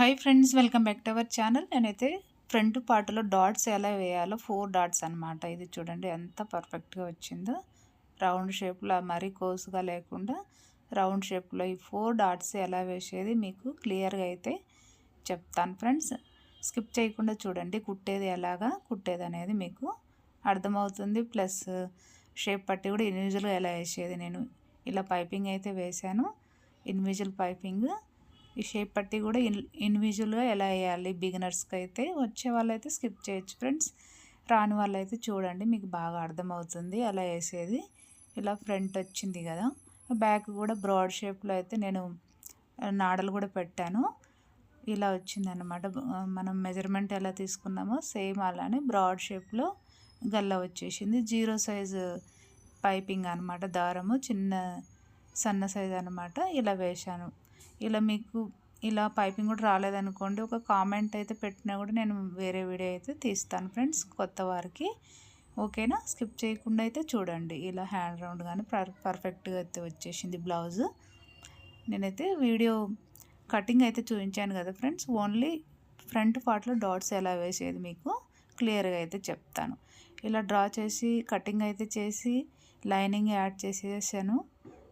Hi friends welcome back to our channel నేనైతే front పార్ట్లో dots ఎలా వేయాలో ఫోర్ డాట్స్ అనమాట ఇది చూడండి ఎంత పర్ఫెక్ట్గా వచ్చిందో. రౌండ్ షేప్లో మరీ కోసుగా లేకుండా రౌండ్ షేప్లో ఈ ఫోర్ డాట్స్ ఎలా వేసేది మీకు క్లియర్గా అయితే చెప్తాను ఫ్రెండ్స్ స్కిప్ చేయకుండా చూడండి కుట్టేది ఎలాగా? కుట్టేది అనేది మీకు అర్థమవుతుంది. ప్లస్ షేప్ పట్టి కూడా ఇండివిజువల్గా ఎలా వేసేది నేను? ఇలా పైపింగ్ అయితే వేశాను. ఇండివిజువల్ పైపింగ్ ఈ షేప్ పట్టి కూడా ఇన్ ఇండివిజువల్గా ఎలా వేయాలి? బిగినర్స్కి అయితే వచ్చే వాళ్ళైతే స్కిప్ చేయొచ్చు ఫ్రెండ్స్ రాని వాళ్ళైతే చూడండి మీకు బాగా అర్థమవుతుంది అలా వేసేది. ఇలా ఫ్రంట్ వచ్చింది కదా. బ్యాక్ కూడా బ్రాడ్ షేప్లో అయితే నేను నాడలు కూడా పెట్టాను. ఇలా వచ్చిందనమాట మనం మెజర్మెంట్ ఎలా తీసుకున్నామో సేమ్ అలానే బ్రాడ్ షేప్లో గల్ల వచ్చేసింది. జీరో సైజు పైపింగ్ అనమాట దారము. చిన్న సన్న సైజ్ అనమాట ఇలా వేశాను. ఇలా మీకు ఇలా పైపింగ్ కూడా రాలేదనుకోండి ఒక కామెంట్ అయితే పెట్టినా కూడా నేను వేరే వీడియో అయితే తీస్తాను ఫ్రెండ్స్ కొత్త వారికి. ఓకేనా? స్కిప్ చేయకుండా అయితే చూడండి. ఇలా హ్యాండ్ రౌండ్ కానీ పర్ఫెక్ట్గా అయితే వచ్చేసింది బ్లౌజ్. నేనైతే వీడియో కటింగ్ అయితే చూపించాను కదా ఫ్రెండ్స్ ఓన్లీ ఫ్రంట్ పార్ట్లో డాట్స్ ఎలా వేసేది మీకు క్లియర్గా అయితే చెప్తాను. ఇలా డ్రా చేసి కటింగ్ అయితే చేసి లైనింగ్ యాడ్ చేసేసాను.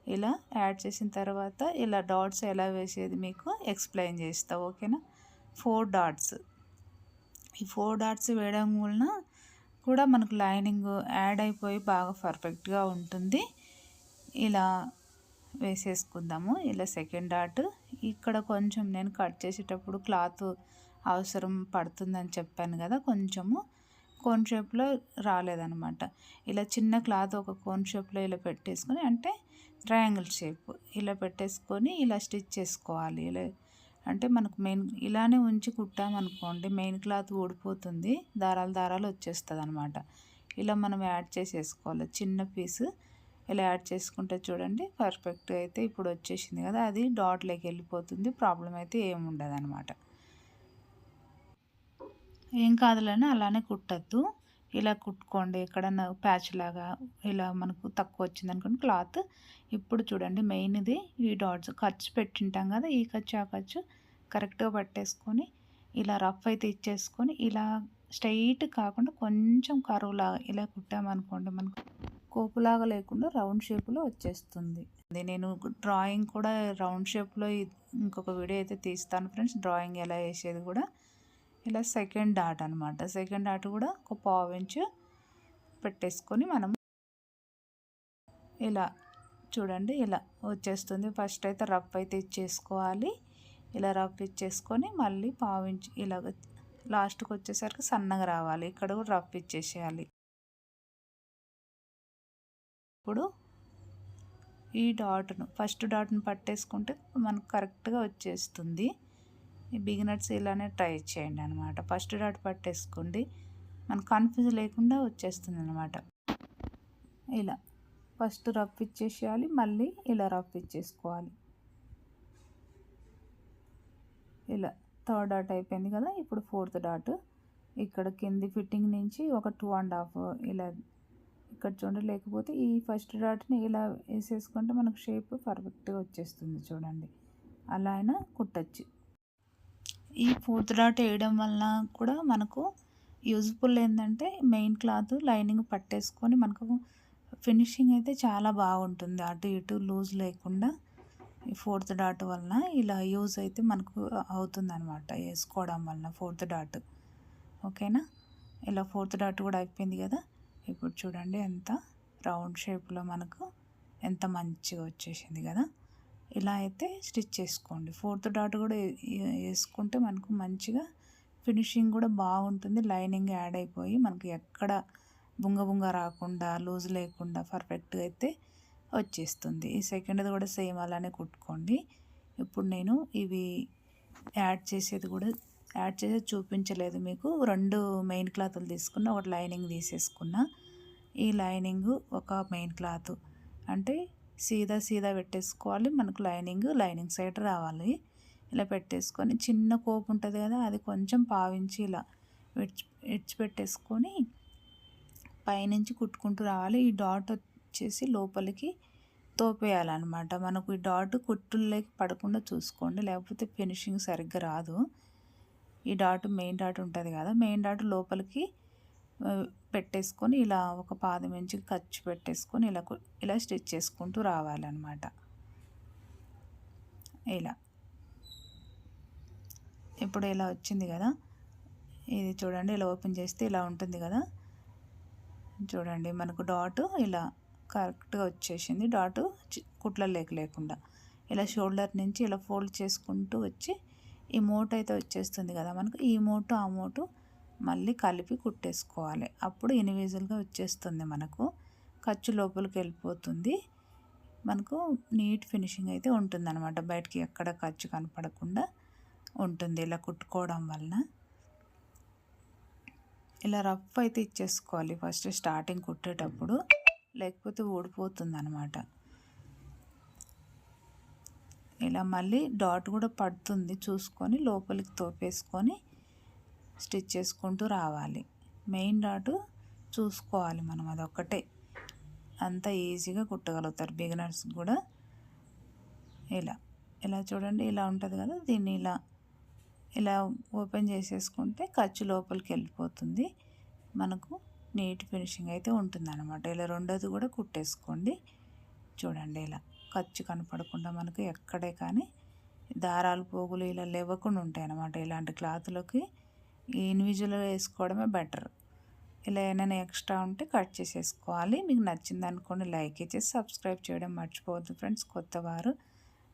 ఇలా యాడ్ చేసిన తర్వాత ఇలా డాట్స్ ఎలా వేసేది మీకు ఎక్స్ప్లెయిన్ చేస్తా ఓకేనా? Four dots. ఈ ఫోర్ డాట్స్ వేయడం వలన కూడా మనకు లైనింగ్ యాడ్ అయిపోయి బాగా పర్ఫెక్ట్గా ఉంటుంది. ఇలా వేసేసుకుందాము. ఇలా సెకండ్ డాట్. ఇక్కడ కొంచెం నేను కట్ చేసేటప్పుడు క్లాత్ అవసరం పడుతుందని చెప్పాను కదా కొంచెము. కోన్ షేప్లో రాలేదనమాట ఇలా చిన్న క్లాత్ ఒక కోన్ షేప్లో ఇలా పెట్టేసుకొని అంటే ట్రయాంగిల్ షేప్. ఇలా పెట్టేసుకొని ఇలా స్టిచ్ చేసుకోవాలి. ఇలా అంటే మనకు మెయిన్ ఇలానే ఉంచి కుట్టామనుకోండి మెయిన్ క్లాత్ ఊడిపోతుంది దారాలు దారాలు వచ్చేస్తుంది అనమాట ఇలా మనం యాడ్ చేసేసుకోవాలి. చిన్న పీస్ ఇలా యాడ్ చేసుకుంటే చూడండి పర్ఫెక్ట్గా అయితే ఇప్పుడు వచ్చేసింది కదా అది డాట్లోకి వెళ్ళిపోతుంది ప్రాబ్లం అయితే ఏముండదు అనమాట ఏం కాదులని అలానే కుట్టద్దు. ఇలా కుట్టుకోండి. ఎక్కడన్నా ప్యాచ్ లాగా ఇలా మనకు తక్కువ వచ్చింది అనుకోండి క్లాత్. ఇప్పుడు చూడండి మెయిన్ ఇది ఈ డాట్స్. ఖర్చు పెట్టింటాం కదా ఈ ఖర్చు ఆ ఖర్చు. కరెక్ట్గా పట్టేసుకొని ఇలా రఫ్ అయితే ఇచ్చేసుకొని ఇలా స్ట్రైట్ కాకుండా కొంచెం కరువులాగా ఇలా కుట్టామనుకోండి మనకు కోపులాగా లేకుండా రౌండ్ షేప్లో వచ్చేస్తుంది. నేను డ్రాయింగ్ కూడా రౌండ్ షేప్లో ఇంకొక వీడియో అయితే తీస్తాను ఫ్రెండ్స్. డ్రాయింగ్ ఎలా వేసేది కూడా ఇలా సెకండ్ డాట్ అనమాట సెకండ్ డాట్ కూడా ఒక పావు ఇంచు పెట్టేసుకొని మనం ఇలా చూడండి ఇలా వచ్చేస్తుంది. ఫస్ట్ అయితే రఫ్ అయితే ఇచ్చేసుకోవాలి. ఇలా రఫ్ ఇచ్చేసుకొని మళ్ళీ పావు ఇంచు ఇలాగ లాస్ట్కి వచ్చేసరికి సన్నగా రావాలి. ఇక్కడ కూడా రఫ్ ఇచ్చేసేయాలి. ఇప్పుడు ఈ డాట్ను ఫస్ట్ డాట్ను పట్టేసుకుంటే మనకు కరెక్ట్గా వచ్చేస్తుంది. ఈ బిగినర్స్ ఇలానే ట్రై చేయండి అనమాట ఫస్ట్ డాట్ పట్టేసుకోండి. మనకు కన్ఫ్యూజ్ లేకుండా వచ్చేస్తుంది అనమాట ఇలా ఫస్ట్ రఫ్ ఇచ్చేసేయాలి మళ్ళీ ఇలా రఫ్ ఇచ్చేసుకోవాలి. ఇలా థర్డ్ డాట్ అయిపోయింది కదా ఇప్పుడు ఫోర్త్ డాట్. ఇక్కడ కింది ఫిట్టింగ్ నుంచి ఒక టూ అండ్ హాఫ్ ఇలా ఇక్కడ చూడండి లేకపోతే ఈ ఫస్ట్ డాట్ని ఇలా వేసేసుకుంటే మనకు షేప్ పర్ఫెక్ట్గా వచ్చేస్తుంది చూడండి. అలా అయినా కుట్టచ్చు. ఈ ఫోర్త్ డాట్ వేయడం వలన కూడా మనకు యూజ్ఫుల్ ఏంటంటే మెయిన్ క్లాత్ లైనింగ్ పట్టేసుకొని మనకు ఫినిషింగ్ అయితే చాలా బాగుంటుంది. అటు ఇటు లూజ్ లేకుండా ఈ ఫోర్త్ డాట్ వలన ఇలా యూజ్ అయితే మనకు అవుతుంది అనమాట వేసుకోవడం వలన ఫోర్త్ డాట్. ఓకేనా? ఇలా ఫోర్త్ డాట్ కూడా అయిపోయింది కదా? ఇప్పుడు చూడండి ఎంత రౌండ్ షేప్లో మనకు ఎంత మంచిగా వచ్చేసింది కదా? ఇలా అయితే స్టిచ్ చేసుకోండి. ఫోర్త్ డాట్ కూడా వేసుకుంటే మనకు మంచిగా ఫినిషింగ్ కూడా బాగుంటుంది. లైనింగ్ యాడ్ అయిపోయి మనకు ఎక్కడ బుంగ బుంగ రాకుండా లూజ్ లేకుండా పర్ఫెక్ట్గా అయితే వచ్చేస్తుంది. ఈ సెకండ్ది కూడా సేమ్ అలానే కుట్టుకోండి. ఇప్పుడు నేను ఇవి యాడ్ చేసేది కూడా యాడ్ చేసేది చూపించలేదు మీకు. రెండు మెయిన్ క్లాత్లు తీసుకున్న ఒకటి లైనింగ్ తీసేసుకున్న. ఈ లైనింగ్ ఒక మెయిన్ క్లాత్. అంటే సీదా సీదా పెట్టేసుకోవాలి. మనకు లైనింగ్ లైనింగ్ సైడ్ రావాలి. ఇలా పెట్టేసుకొని చిన్న కోపు ఉంటుంది కదా అది కొంచెం పావించి ఇలా విడిచి విడిచిపెట్టేసుకొని పైనుంచి కుట్టుకుంటూ రావాలి. ఈ డాట్ వచ్చేసి లోపలికి తోపేయాలన్నమాట. మనకు ఈ డాట్ కుట్టుల్లోకి పడకుండా చూసుకోండి. లేకపోతే ఫినిషింగ్ సరిగ్గా రాదు. ఈ డాట్ మెయిన్ డాట్ ఉంటుంది కదా మెయిన్ డాట్ లోపలికి పెట్టేసుకొని ఇలా ఒక పాదం ఇంచి ఖర్చు పెట్టేసుకొని ఇలా ఇలా స్టిచ్ చేసుకుంటూ రావాలన్నమాట. ఇలా. ఇప్పుడు ఇలా వచ్చింది కదా. ఇది చూడండి ఇలా ఓపెన్ చేస్తే ఇలా ఉంటుంది కదా. చూడండి మనకు డాట్ ఇలా కరెక్ట్గా వచ్చేసింది. డాటు కుట్ల లేక లేకుండా. ఇలా షోల్డర్ నుంచి ఇలా ఫోల్డ్ చేసుకుంటూ వచ్చి ఈ మోటు అయితే వచ్చేస్తుంది కదా. మనకు ఈ మోటు ఆ మోటు మళ్ళీ కలిపి కుట్టేసుకోవాలి. అప్పుడు ఇన్విజిబుల్గా వచ్చేస్తుంది మనకు. ఖర్చు లోపలికి వెళ్ళిపోతుంది. మనకు నీట్ ఫినిషింగ్ అయితే ఉంటుంది అనమాట బయటికి ఎక్కడ ఖర్చు కనపడకుండా ఉంటుంది ఇలా కుట్టుకోవడం వలన. ఇలా రఫ్ అయితే ఇచ్చేసుకోవాలి ఫస్ట్ స్టార్టింగ్ కుట్టేటప్పుడు. లేకపోతే ఊడిపోతుంది అనమాట ఇలా మళ్ళీ డాట్ కూడా పడుతుంది చూసుకొని లోపలికి తోపేసుకొని స్టిచ్ చేసుకుంటూ రావాలి. మెయిన్ డాటు చూసుకోవాలి మనం అదొక్కటే. అంత ఈజీగా కుట్టగలుగుతారు బిగినర్స్ కూడా. ఇలా ఇలా చూడండి ఇలా ఉంటుంది కదా దీన్ని ఇలా ఇలా ఓపెన్ చేసేసుకుంటే ఖర్చు లోపలికి వెళ్ళిపోతుంది. మనకు నీట్ ఫినిషింగ్ అయితే ఉంటుంది అనమాట ఇలా రెండోది కూడా కుట్టేసుకోండి. చూడండి ఇలా ఖర్చు కనపడకుండా మనకు ఎక్కడే కానీ దారాలు పోగులు ఇలా లేవకుండా ఉంటాయి అన్నమాట ఇలాంటి క్లాత్లోకి. ఇండివిజువల్గా వేసుకోవడమే బెటర్ ఇలా ఏమైనా ఎక్స్ట్రా ఉంటే కట్ చేసేసుకోవాలి. మీకు నచ్చింది అనుకోండి లైక్ ఇచ్చేసి సబ్స్క్రైబ్ చేయడం మర్చిపోవద్దు ఫ్రెండ్స్ కొత్త వారు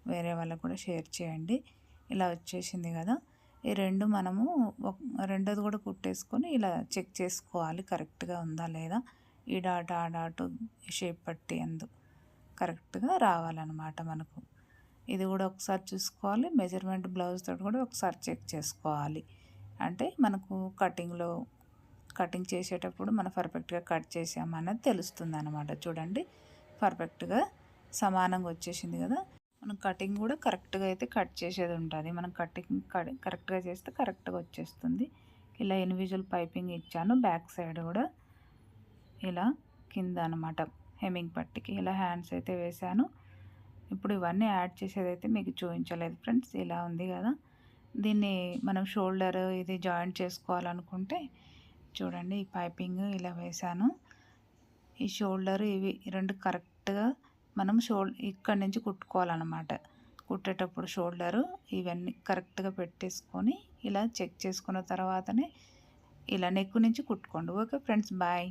వేరే వాళ్ళకు కూడా షేర్ చేయండి. ఇలా వచ్చేసింది కదా. ఈ రెండు మనము రెండోది కూడా కుట్టేసుకొని ఇలా చెక్ చేసుకోవాలి. కరెక్ట్గా ఉందా లేదా? ఈ డాట్ ఆ డాట్ షేప్ పట్టి అందు కరెక్ట్గా రావాలన్నమాట మనకు. ఇది కూడా ఒకసారి చూసుకోవాలి. మెజర్మెంట్ బ్లౌజ్ తోటి కూడా ఒకసారి చెక్ చేసుకోవాలి. అంటే మనకు కటింగ్లో కటింగ్ చేసేటప్పుడు మనం పర్ఫెక్ట్గా కట్ చేసామన్నది తెలుస్తుంది అనమాట చూడండి పర్ఫెక్ట్గా సమానంగా వచ్చేసింది కదా. మనం కటింగ్ కూడా కరెక్ట్గా అయితే కట్ చేసేది ఉంటుంది. మనం కటింగ్ కరెక్ట్గా చేస్తే కరెక్ట్గా వచ్చేస్తుంది. ఇలా ఇండివిజువల్ పైపింగ్ ఇచ్చాను బ్యాక్ సైడ్ కూడా ఇలా కింద అనమాట హెమ్మింగ్ పట్టికి. ఇలా హ్యాండ్స్ అయితే వేశాను ఇప్పుడు ఇవన్నీ యాడ్ చేసేది అయితే మీకు చూపించలేదు ఫ్రెండ్స్. ఇలా ఉంది కదా. దీన్ని మనం షోల్డర్ ఇది జాయింట్ చేసుకోవాలనుకుంటే చూడండి ఈ పైపింగ్ ఇలా వేసాను ఈ షోల్డర్ ఇవి రెండు కరెక్ట్గా మనం షోల్ ఇక్కడ నుంచి కుట్టుకోవాలన్నమాట. కుట్టేటప్పుడు షోల్డరు ఇవన్నీ కరెక్ట్గా పెట్టేసుకొని ఇలా చెక్ చేసుకున్న తర్వాతనే ఇలా నెక్ నుంచి కుట్టుకోండి. Okay friends bye.